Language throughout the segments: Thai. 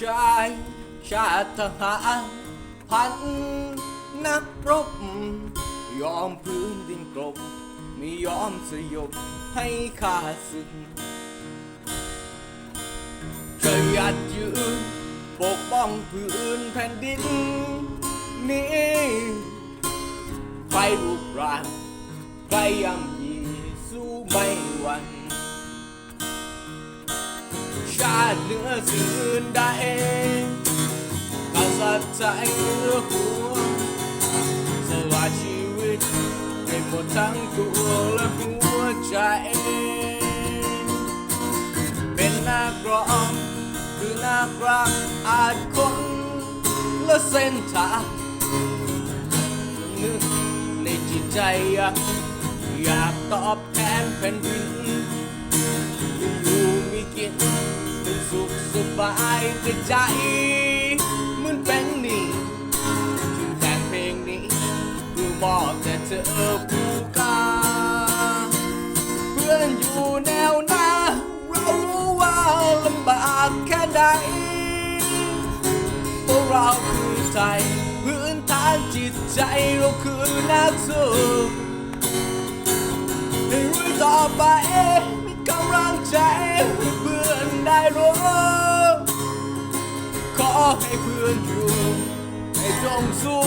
ชาย ชาติทหารพันนักรบ ยอมพื้นดินกลบ ไม่ยอมสยบให้ข้าศึกเคยหยัดยืนปกป้องพื้นแผ่นดิน นี้ใครรูปร่างใครยำยีสู้ไม่หวัน ชาติเหนือสิ่งอื่นใดกษัตริย์ใจเหนือหัวสละชีวิตให้หมดทั้งตัวและหัวใจ เป็นนักร้องคือนักรักอาจคนและเส้นทางนึกในจิตใจอยากอยากตอบแทนแผ่นดิน แต่ใจเหมือนเป็นหนี้จึงแต่งเพลงนี้เพื่อมอบแต่เธอผู้กาเพื่อนอยู่แนวหน้า เรารู้ว่าลำบากแค่ใดพวกเราคือใจพื้นฐานจิตใจเราคือนักสู้ให้รู้ต่อไปมีกำลังใจให้เพื่อนได้รู้ ขอให้เพื่อนอยู่ให้จงสู้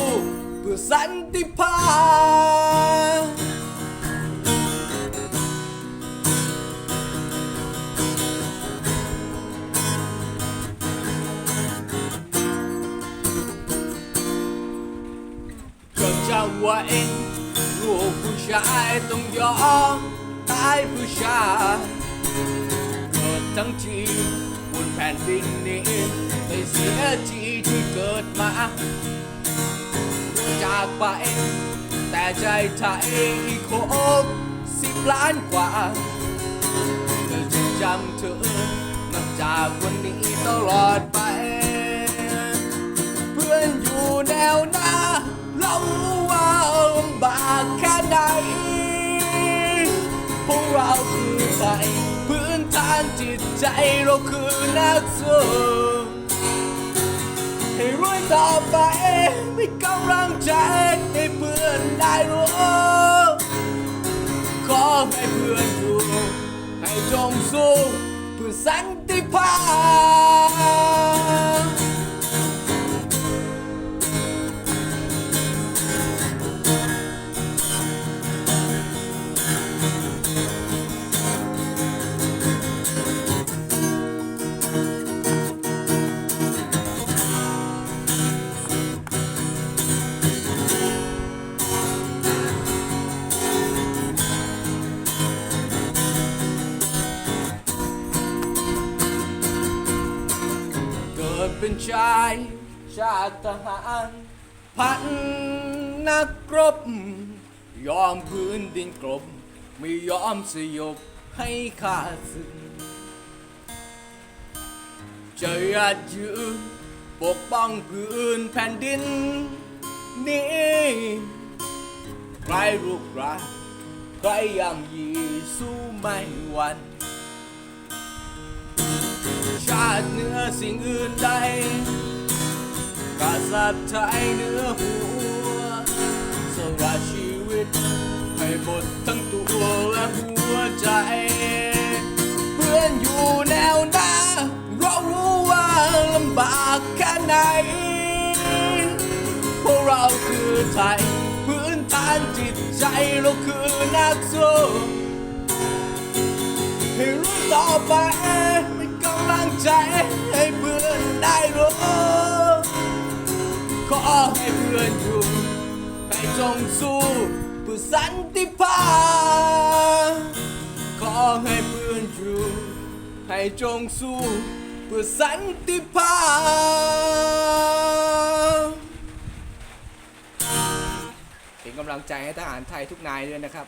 เพื่อสันติภาพเค แผ่นดินนี้ไม่เสียทีที่เกิดมา จากไป แต่ใจไทยอีกครบสิบล้านกว่าเธอจะจำเธอนับจากวันนี้ตลอดไป เพื่อนอยู่แนวหน้าเรารู้ว่าลำบากแค่ไหนพวกเราคือใครานจิตใจเราคือนักสู้ให้รวยต่อไปไม่กำลังใจให้เพื่อนได้รู้ขอให้เพื่อนอยู่ให้จงสู้เพื่อสันติภาพ เป็นชายชาติทหารพันนักรบ ยอมพื้นดินกลบ ไม่ยอมสยบให้ข้าศึกจะยัดยืนปกป้องพื้นแผ่นดิน นี้ใครรุกรานใครยำยีสู้ไม่หวั่น ชาติเหนือสิ่งอื่นใดกษัตริย์ไทยเหนือหัวสละชีวิต ให้หมดทั้งตัวและหัวใจ เพื่อนอยู่แนวหน้าเรารู้ว่าลำบากแค่ไหน พวกเราคือไทย พื้นฐานจิตใจเราคือนักสู้ให้รู้ต่อไปมีกำลัง ใจให้เพื่อนได้รู้ขอให้เพื่อนอยู่ให้จงสู้เพื่อสันติภาพขอให้เพื่อนอยู่ให้จงสู้เพื่อสันติภาพเป็นกำลังใจให้ทหารไทยทุกนายด้วยนะครับ